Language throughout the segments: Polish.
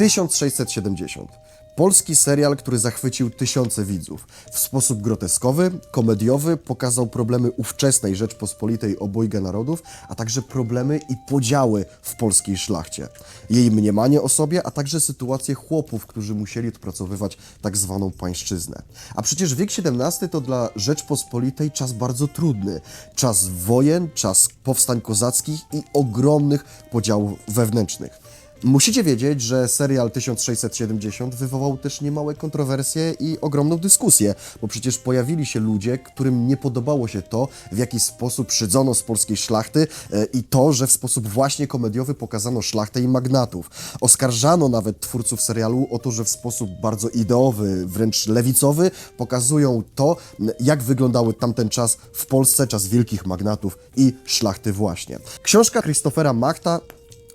1670. Polski serial, który zachwycił tysiące widzów. W sposób groteskowy, komediowy pokazał problemy ówczesnej Rzeczpospolitej obojga narodów, a także problemy i podziały w polskiej szlachcie. Jej mniemanie o sobie, a także sytuację chłopów, którzy musieli odpracowywać tak zwaną pańszczyznę. A przecież wiek XVII to dla Rzeczpospolitej czas bardzo trudny. Czas wojen, czas powstań kozackich i ogromnych podziałów wewnętrznych. Musicie wiedzieć, że serial 1670 wywołał też niemałe kontrowersje i ogromną dyskusję, bo przecież pojawili się ludzie, którym nie podobało się to, w jaki sposób szydzono z polskiej szlachty e, i to, że w sposób właśnie komediowy pokazano szlachtę i magnatów. Oskarżano nawet twórców serialu o to, że w sposób bardzo ideowy, wręcz lewicowy pokazują to, jak wyglądały tamten czas w Polsce, czas wielkich magnatów i szlachty właśnie. Książka Christophera Machta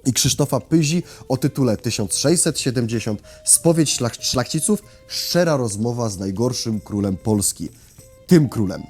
i Krzysztofa Pyzi o tytule 1670 Spowiedź szlach szlachciców Szczera rozmowa z najgorszym królem Polski. Tym królem.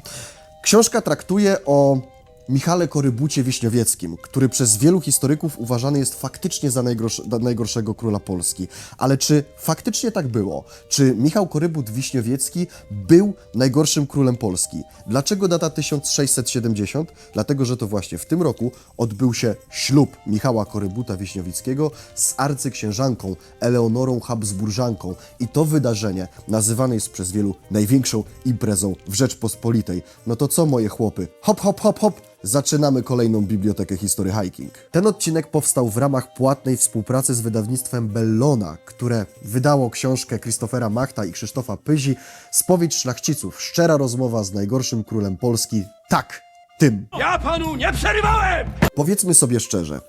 Książka traktuje o Michale Korybucie Wiśniowieckim, który przez wielu historyków uważany jest faktycznie za najgorsz, za najgorszego króla Polski. Ale czy faktycznie tak było? Czy Michał Korybut Wiśniowiecki był najgorszym królem Polski? Dlaczego data 1670? Dlatego, że to właśnie w tym roku odbył się ślub Michała Korybuta Wiśniowickiego z arcyksiężanką Eleonorą Habsburżanką i to wydarzenie nazywane jest przez wielu największą imprezą w Rzeczpospolitej. No to co, moje chłopy? Hop, hop, hop, hop! Zaczynamy kolejną bibliotekę History Hiking. Ten odcinek powstał w ramach płatnej współpracy z wydawnictwem Bellona, które wydało książkę Christophera Machta i Krzysztofa Pyzi Spowiedź szlachciców. Szczera rozmowa z najgorszym królem Polski. Tak, tym. Ja panu nie przerywałem! Powiedzmy sobie szczerze,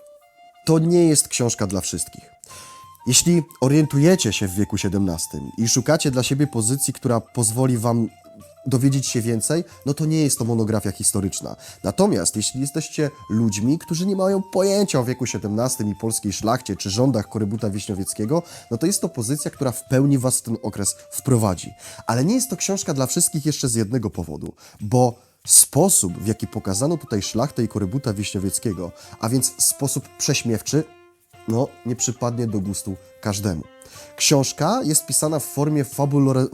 to nie jest książka dla wszystkich. Jeśli orientujecie się w wieku XVII i szukacie dla siebie pozycji, która pozwoli wam dowiedzieć się więcej, no to nie jest to monografia historyczna. Natomiast jeśli jesteście ludźmi, którzy nie mają pojęcia o wieku XVII i polskiej szlachcie czy rządach Korybuta Wiśniowieckiego, no to jest to pozycja, która w pełni was w ten okres wprowadzi. Ale nie jest to książka dla wszystkich jeszcze z jednego powodu, bo Sposób, w jaki pokazano tutaj szlachtę i korybuta wiśniowieckiego, a więc sposób prześmiewczy, no, nie przypadnie do gustu każdemu. Książka jest pisana w formie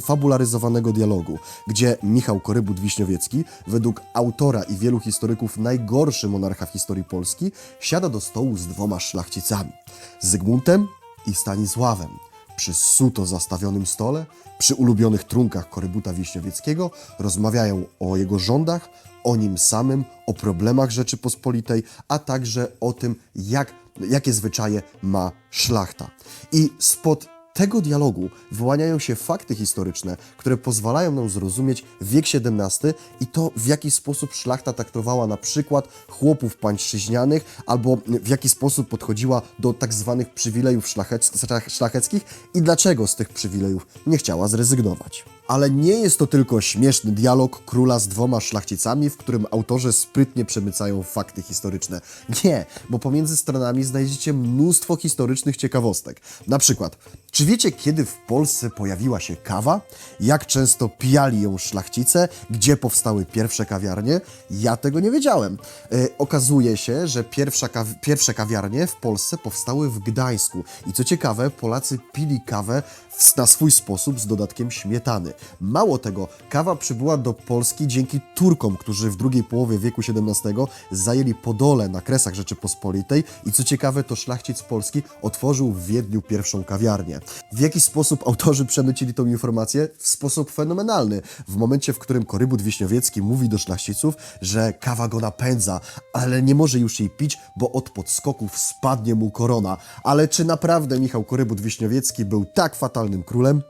fabularyzowanego dialogu, gdzie Michał Korybut Wiśniowiecki, według autora i wielu historyków najgorszy monarcha w historii Polski, siada do stołu z dwoma szlachcicami, Zygmuntem i Stanisławem. Przy suto zastawionym stole, przy ulubionych trunkach Korybuta Wiśniowieckiego rozmawiają o jego rządach, o nim samym, o problemach Rzeczypospolitej, a także o tym, jak, jakie zwyczaje ma szlachta. I spod tego dialogu wyłaniają się fakty historyczne, które pozwalają nam zrozumieć wiek XVII i to, w jaki sposób szlachta traktowała na przykład chłopów pańszczyźnianych, albo w jaki sposób podchodziła do tak zwanych przywilejów szlachec szlach- szlacheckich i dlaczego z tych przywilejów nie chciała zrezygnować. Ale nie jest to tylko śmieszny dialog króla z dwoma szlachcicami, w którym autorzy sprytnie przemycają fakty historyczne. Nie, bo pomiędzy stronami znajdziecie mnóstwo historycznych ciekawostek. Na przykład, czy wiecie, kiedy w Polsce pojawiła się kawa? Jak często pijali ją szlachcice? Gdzie powstały pierwsze kawiarnie? Ja tego nie wiedziałem. E, okazuje się, że kaw- pierwsze kawiarnie w Polsce powstały w Gdańsku. I co ciekawe, Polacy pili kawę na swój sposób z dodatkiem śmietany. Mało tego, kawa przybyła do Polski dzięki Turkom, którzy w drugiej połowie wieku XVII zajęli Podole na Kresach Rzeczypospolitej i co ciekawe, to szlachcic polski otworzył w Wiedniu pierwszą kawiarnię. W jaki sposób autorzy przemycili tą informację? W sposób fenomenalny. W momencie, w którym Korybut Wiśniowiecki mówi do szlachciców, że kawa go napędza, ale nie może już jej pić, bo od podskoków spadnie mu korona. Ale czy naprawdę Michał Korybut Wiśniowiecki był tak królem?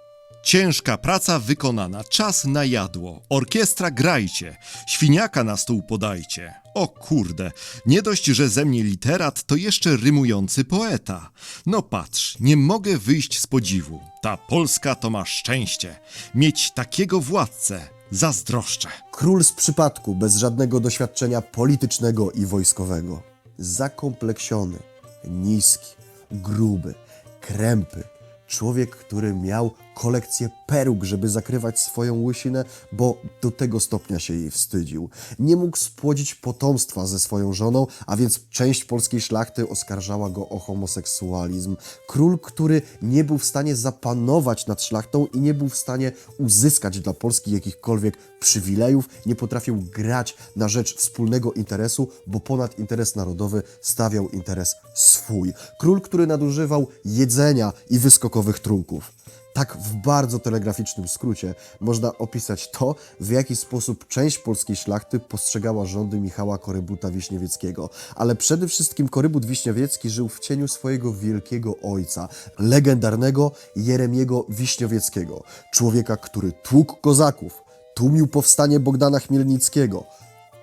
Ciężka praca wykonana, czas na jadło. Orkiestra grajcie, świniaka na stół podajcie. O kurde, nie dość, że ze mnie literat, to jeszcze rymujący poeta. No patrz, nie mogę wyjść z podziwu. Ta Polska to ma szczęście. Mieć takiego władcę, zazdroszczę. Król z przypadku, bez żadnego doświadczenia politycznego i wojskowego. Zakompleksiony, niski, gruby, krępy. Człowiek, który miał kolekcję peruk, żeby zakrywać swoją łysinę, bo do tego stopnia się jej wstydził. Nie mógł spłodzić potomstwa ze swoją żoną, a więc część polskiej szlachty oskarżała go o homoseksualizm. Król, który nie był w stanie zapanować nad szlachtą i nie był w stanie uzyskać dla Polski jakichkolwiek przywilejów, nie potrafił grać na rzecz wspólnego interesu, bo ponad interes narodowy stawiał interes swój. Król, który nadużywał jedzenia i wyskokowych trunków. Tak w bardzo telegraficznym skrócie można opisać to, w jaki sposób część polskiej szlachty postrzegała rządy Michała Korybuta Wiśniewieckiego. Ale przede wszystkim Korybut Wiśniewiecki żył w cieniu swojego wielkiego ojca, legendarnego Jeremiego Wiśniowieckiego, człowieka, który tłukł kozaków, tłumił powstanie Bogdana Chmielnickiego,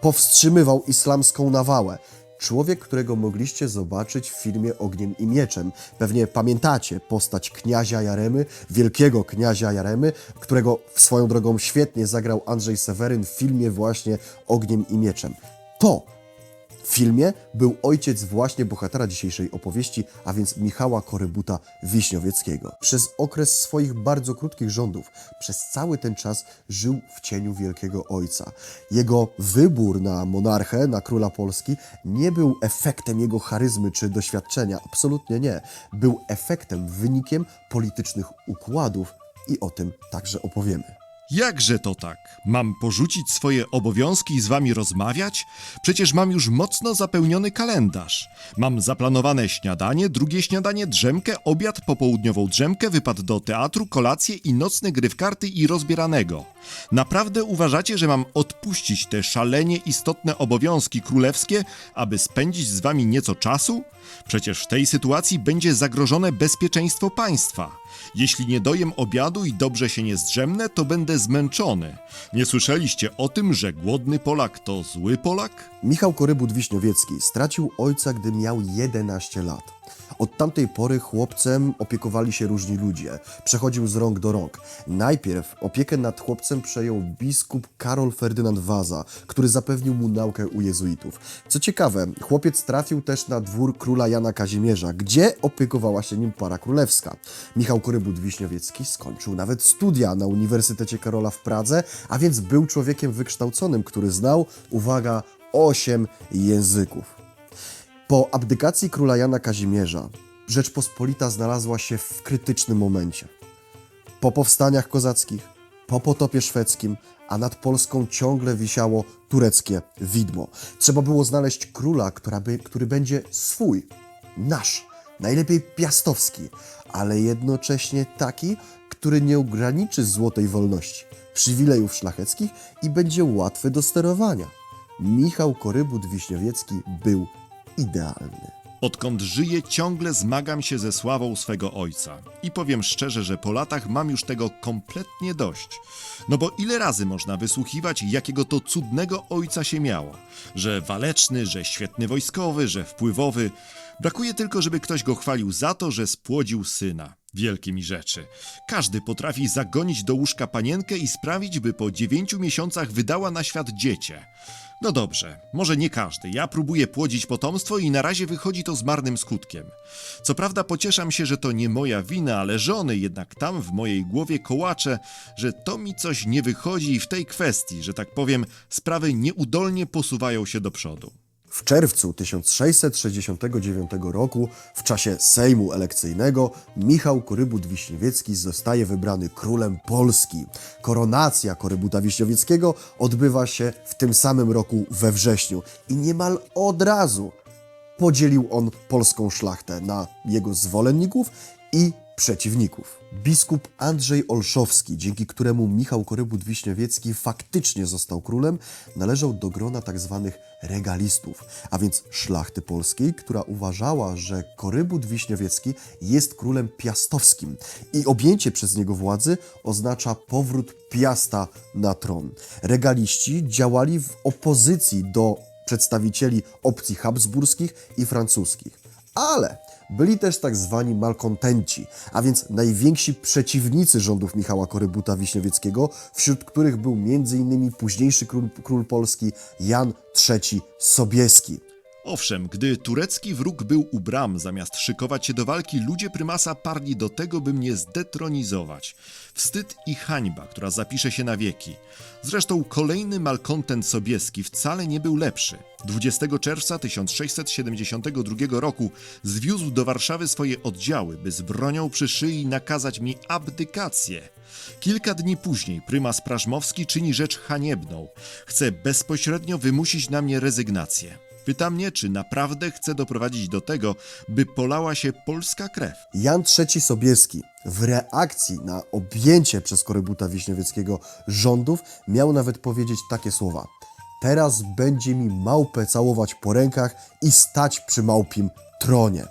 powstrzymywał islamską nawałę. Człowiek, którego mogliście zobaczyć w filmie Ogniem i Mieczem. Pewnie pamiętacie postać kniazia Jaremy, wielkiego kniazia Jaremy, którego swoją drogą świetnie zagrał Andrzej Seweryn w filmie właśnie Ogniem i Mieczem. To w filmie był ojciec właśnie bohatera dzisiejszej opowieści, a więc Michała Korybuta Wiśniowieckiego. Przez okres swoich bardzo krótkich rządów, przez cały ten czas żył w cieniu wielkiego ojca. Jego wybór na monarchę, na króla Polski, nie był efektem jego charyzmy czy doświadczenia, absolutnie nie. Był efektem, wynikiem politycznych układów i o tym także opowiemy. Jakże to tak? Mam porzucić swoje obowiązki i z wami rozmawiać? Przecież mam już mocno zapełniony kalendarz. Mam zaplanowane śniadanie, drugie śniadanie, drzemkę, obiad, popołudniową drzemkę, wypad do teatru, kolację i nocne gry w karty i rozbieranego. Naprawdę uważacie, że mam odpuścić te szalenie istotne obowiązki królewskie, aby spędzić z wami nieco czasu? Przecież w tej sytuacji będzie zagrożone bezpieczeństwo państwa. Jeśli nie dojem obiadu i dobrze się nie zdrzemnę, to będę zmęczony. Nie słyszeliście o tym, że głodny Polak to zły Polak? Michał Korybut Wiśniowiecki stracił ojca, gdy miał 11 lat. Od tamtej pory chłopcem opiekowali się różni ludzie. Przechodził z rąk do rąk. Najpierw opiekę nad chłopcem przejął biskup Karol Ferdynand Waza, który zapewnił mu naukę u jezuitów. Co ciekawe, chłopiec trafił też na dwór króla Jana Kazimierza, gdzie opiekowała się nim para królewska. Michał Korybut Wiśniowiecki skończył nawet studia na Uniwersytecie Karola w Pradze, a więc był człowiekiem wykształconym, który znał, uwaga, osiem języków. Po abdykacji króla Jana Kazimierza Rzeczpospolita znalazła się w krytycznym momencie. Po powstaniach kozackich, po potopie szwedzkim, a nad Polską ciągle wisiało tureckie widmo. Trzeba było znaleźć króla, by, który będzie swój, nasz, najlepiej piastowski, ale jednocześnie taki, który nie ograniczy złotej wolności, przywilejów szlacheckich i będzie łatwy do sterowania. Michał Korybut Wiśniowiecki był idealny. Odkąd żyję, ciągle zmagam się ze sławą swego ojca. I powiem szczerze, że po latach mam już tego kompletnie dość. No bo ile razy można wysłuchiwać, jakiego to cudnego ojca się miało? Że waleczny, że świetny wojskowy, że wpływowy. Brakuje tylko, żeby ktoś go chwalił za to, że spłodził syna. Wielkie mi rzeczy. Każdy potrafi zagonić do łóżka panienkę i sprawić, by po dziewięciu miesiącach wydała na świat dziecię. No dobrze, może nie każdy. Ja próbuję płodzić potomstwo i na razie wychodzi to z marnym skutkiem. Co prawda pocieszam się, że to nie moja wina, ale żony jednak tam w mojej głowie kołacze, że to mi coś nie wychodzi i w tej kwestii, że tak powiem, sprawy nieudolnie posuwają się do przodu. W czerwcu 1669 roku, w czasie Sejmu Elekcyjnego, Michał Korybut Wiśniewiecki zostaje wybrany królem Polski. Koronacja Korybuta Wiśniewieckiego odbywa się w tym samym roku we wrześniu i niemal od razu podzielił on polską szlachtę na jego zwolenników i przeciwników. Biskup Andrzej Olszowski, dzięki któremu Michał Korybut Wiśniowiecki faktycznie został królem, należał do grona tzw. regalistów, a więc szlachty polskiej, która uważała, że Korybut Wiśniowiecki jest królem piastowskim i objęcie przez niego władzy oznacza powrót Piasta na tron. Regaliści działali w opozycji do przedstawicieli opcji habsburskich i francuskich. Ale byli też tak zwani malkontenci, a więc najwięksi przeciwnicy rządów Michała Korybuta Wiśniowieckiego, wśród których był m.in. późniejszy król, król Polski Jan III Sobieski. Owszem, gdy turecki wróg był u bram, zamiast szykować się do walki, ludzie prymasa parli do tego, by mnie zdetronizować. Wstyd i hańba, która zapisze się na wieki. Zresztą kolejny malkontent Sobieski wcale nie był lepszy. 20 czerwca 1672 roku zwiózł do Warszawy swoje oddziały, by z bronią przy szyi nakazać mi abdykację. Kilka dni później prymas Prażmowski czyni rzecz haniebną. Chce bezpośrednio wymusić na mnie rezygnację. Pyta mnie, czy naprawdę chce doprowadzić do tego, by polała się polska krew. Jan III Sobieski w reakcji na objęcie przez korybuta Wiśniowieckiego rządów miał nawet powiedzieć takie słowa. Teraz będzie mi małpę całować po rękach i stać przy małpim tronie.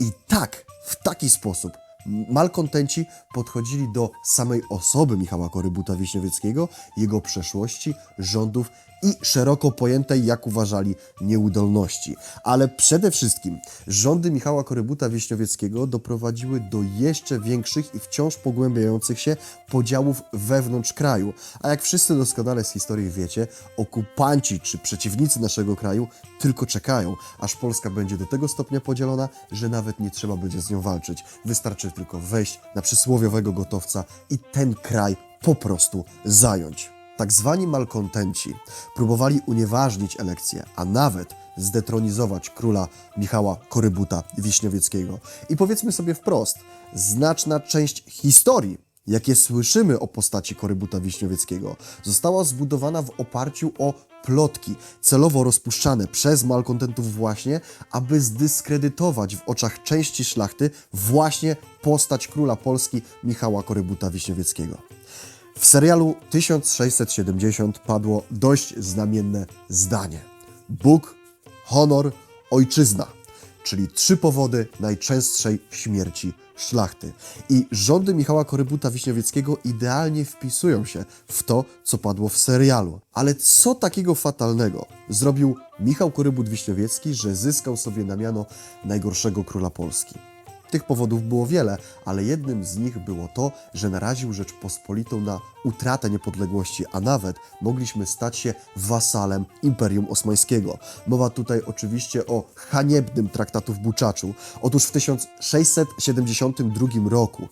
I tak, w taki sposób malkontenci podchodzili do samej osoby Michała Korybuta Wiśniowieckiego, jego przeszłości, rządów i szeroko pojętej, jak uważali, nieudolności. Ale przede wszystkim rządy Michała Korybuta Wieśniowieckiego doprowadziły do jeszcze większych i wciąż pogłębiających się podziałów wewnątrz kraju. A jak wszyscy doskonale z historii wiecie, okupanci czy przeciwnicy naszego kraju tylko czekają, aż Polska będzie do tego stopnia podzielona, że nawet nie trzeba będzie z nią walczyć. Wystarczy tylko wejść na przysłowiowego gotowca i ten kraj po prostu zająć. Tak zwani malkontenci próbowali unieważnić elekcję, a nawet zdetronizować króla Michała Korybuta Wiśniowieckiego. I powiedzmy sobie wprost, znaczna część historii, jakie słyszymy o postaci Korybuta Wiśniowieckiego, została zbudowana w oparciu o plotki, celowo rozpuszczane przez malkontentów właśnie, aby zdyskredytować w oczach części szlachty właśnie postać króla Polski Michała Korybuta Wiśniowieckiego. W serialu 1670 padło dość znamienne zdanie: Bóg, honor, ojczyzna, czyli trzy powody najczęstszej śmierci szlachty. I rządy Michała Korybuta Wiśniowieckiego idealnie wpisują się w to, co padło w serialu. Ale co takiego fatalnego zrobił Michał Korybut Wiśniowiecki, że zyskał sobie na miano najgorszego króla Polski? Tych powodów było wiele, ale jednym z nich było to, że naraził Rzeczpospolitą na utratę niepodległości, a nawet mogliśmy stać się wasalem Imperium Osmańskiego. Mowa tutaj oczywiście o haniebnym traktatu w Buczaczu. Otóż w 1672 roku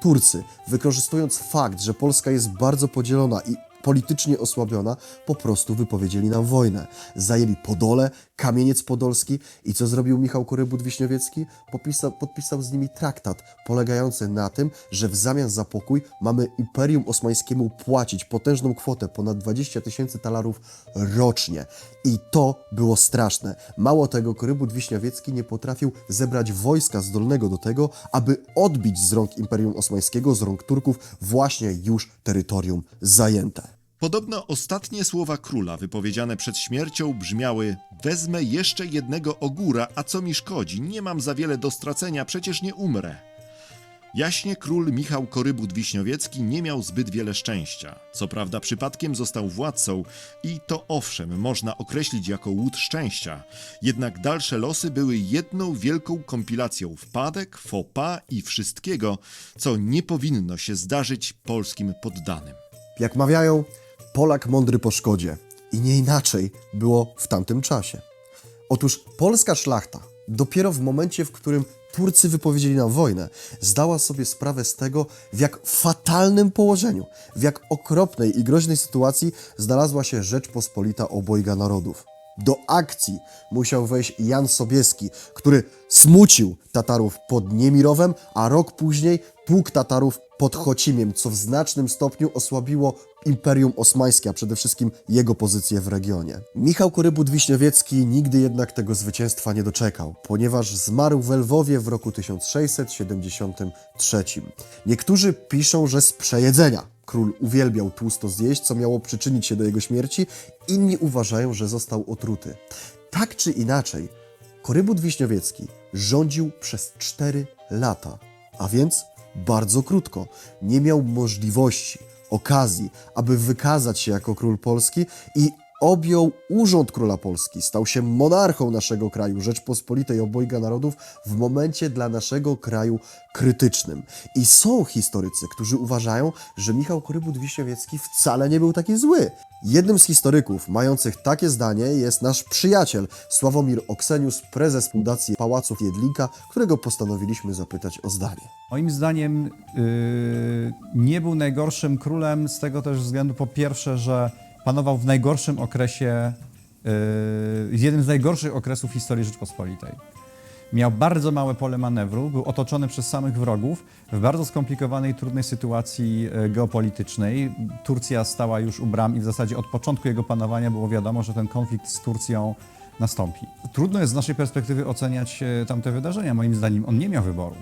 Turcy, wykorzystując fakt, że Polska jest bardzo podzielona i politycznie osłabiona, po prostu wypowiedzieli nam wojnę. Zajęli Podole, Kamieniec Podolski i co zrobił Michał Korybut Wiśniowiecki? Popisał, podpisał z nimi traktat polegający na tym, że w zamian za pokój mamy Imperium Osmańskiemu płacić potężną kwotę ponad 20 tysięcy talarów rocznie. I to było straszne. Mało tego, Korybut Wiśniowiecki nie potrafił zebrać wojska zdolnego do tego, aby odbić z rąk Imperium Osmańskiego, z rąk Turków właśnie już terytorium zajęte. Podobno ostatnie słowa króla wypowiedziane przed śmiercią brzmiały: Wezmę jeszcze jednego ogóra, a co mi szkodzi? Nie mam za wiele do stracenia, przecież nie umrę. Jaśnie król Michał Korybut Wiśniowiecki nie miał zbyt wiele szczęścia. Co prawda przypadkiem został władcą i to owszem można określić jako łód szczęścia, jednak dalsze losy były jedną wielką kompilacją wpadek, pas i wszystkiego, co nie powinno się zdarzyć polskim poddanym. Jak mawiają, Polak mądry po szkodzie. I nie inaczej było w tamtym czasie. Otóż polska szlachta, dopiero w momencie, w którym Turcy wypowiedzieli nam wojnę, zdała sobie sprawę z tego, w jak fatalnym położeniu, w jak okropnej i groźnej sytuacji znalazła się Rzeczpospolita obojga narodów. Do akcji musiał wejść Jan Sobieski, który smucił Tatarów pod Niemirowem, a rok później pułk Tatarów pod Chocimiem, co w znacznym stopniu osłabiło Imperium Osmańskie, a przede wszystkim jego pozycję w regionie. Michał Korybut Wiśniowiecki nigdy jednak tego zwycięstwa nie doczekał, ponieważ zmarł w Lwowie w roku 1673. Niektórzy piszą, że z przejedzenia. Król uwielbiał tłusto zjeść, co miało przyczynić się do jego śmierci, inni uważają, że został otruty. Tak czy inaczej, Korybut Wiśniowiecki rządził przez 4 lata, a więc bardzo krótko. Nie miał możliwości, okazji, aby wykazać się jako król polski i objął urząd króla Polski, stał się monarchą naszego kraju, Rzeczpospolitej obojga narodów, w momencie dla naszego kraju krytycznym. I są historycy, którzy uważają, że Michał Korybut-Wiśniowiecki wcale nie był taki zły. Jednym z historyków mających takie zdanie jest nasz przyjaciel Sławomir Oksenius, prezes Fundacji Pałaców Jedlinka, którego postanowiliśmy zapytać o zdanie. Moim zdaniem yy, nie był najgorszym królem z tego też względu, po pierwsze, że panował w najgorszym okresie, yy, jednym z najgorszych okresów historii Rzeczpospolitej. Miał bardzo małe pole manewru, był otoczony przez samych wrogów w bardzo skomplikowanej, trudnej sytuacji e, geopolitycznej. Turcja stała już u bram i w zasadzie od początku jego panowania było wiadomo, że ten konflikt z Turcją nastąpi. Trudno jest z naszej perspektywy oceniać e, tamte wydarzenia. Moim zdaniem on nie miał wyboru.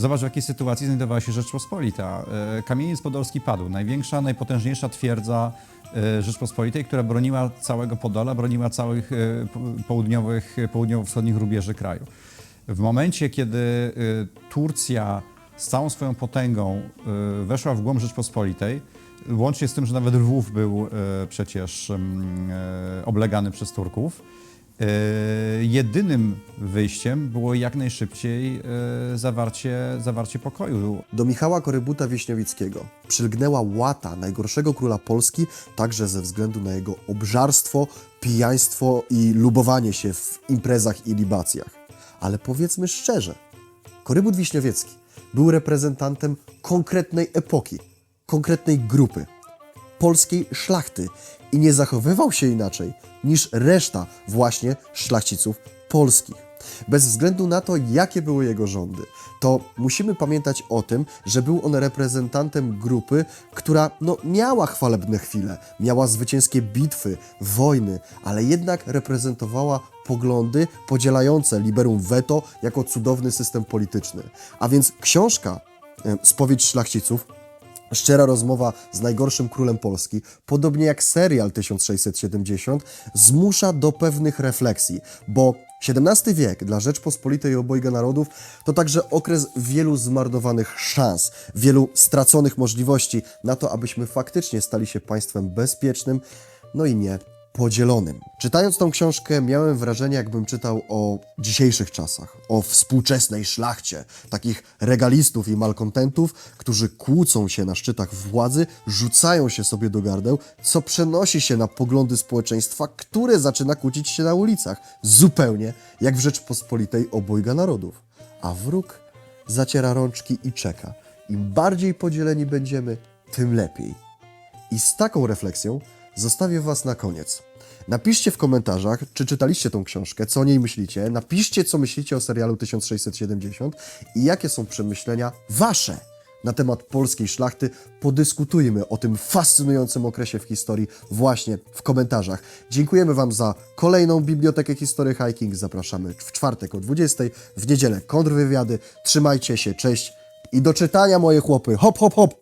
Zobacz, w jakiej sytuacji znajdowała się Rzeczpospolita. E, Kamieniec Podolski padł. Największa, najpotężniejsza twierdza e, Rzeczpospolitej, która broniła całego Podola, broniła całych e, po- południowych, południowo-wschodnich rubieży kraju. W momencie, kiedy Turcja z całą swoją potęgą weszła w głąb Rzeczpospolitej, łącznie z tym, że nawet Lwów był przecież mm, oblegany przez Turków, jedynym wyjściem było jak najszybciej e, zawarcie, zawarcie pokoju. Do Michała Korybuta Wieśniowickiego przylgnęła łata najgorszego króla Polski, także ze względu na jego obżarstwo, pijaństwo i lubowanie się w imprezach i libacjach. Ale powiedzmy szczerze, Korybut Wiśniowiecki był reprezentantem konkretnej epoki, konkretnej grupy, polskiej szlachty i nie zachowywał się inaczej niż reszta właśnie szlachciców polskich. Bez względu na to, jakie były jego rządy, to musimy pamiętać o tym, że był on reprezentantem grupy, która no, miała chwalebne chwile, miała zwycięskie bitwy, wojny, ale jednak reprezentowała poglądy podzielające liberum veto jako cudowny system polityczny. A więc książka e, Spowiedź Szlachciców Szczera rozmowa z najgorszym królem Polski, podobnie jak serial 1670, zmusza do pewnych refleksji, bo XVII wiek dla Rzeczpospolitej i obojga narodów to także okres wielu zmarnowanych szans, wielu straconych możliwości na to, abyśmy faktycznie stali się państwem bezpiecznym, no i nie podzielonym. Czytając tą książkę, miałem wrażenie, jakbym czytał o dzisiejszych czasach, o współczesnej szlachcie, takich regalistów i malkontentów, którzy kłócą się na szczytach władzy, rzucają się sobie do gardeł, co przenosi się na poglądy społeczeństwa, które zaczyna kłócić się na ulicach, zupełnie jak w Rzeczpospolitej obojga narodów. A wróg zaciera rączki i czeka. Im bardziej podzieleni będziemy, tym lepiej. I z taką refleksją zostawię Was na koniec. Napiszcie w komentarzach, czy czytaliście tą książkę, co o niej myślicie. Napiszcie, co myślicie o serialu 1670 i jakie są przemyślenia Wasze na temat polskiej szlachty. Podyskutujmy o tym fascynującym okresie w historii właśnie w komentarzach. Dziękujemy Wam za kolejną Bibliotekę Historii Hiking. Zapraszamy w czwartek o 20, w niedzielę kontrwywiady. Trzymajcie się, cześć i do czytania moje chłopy. Hop, hop, hop!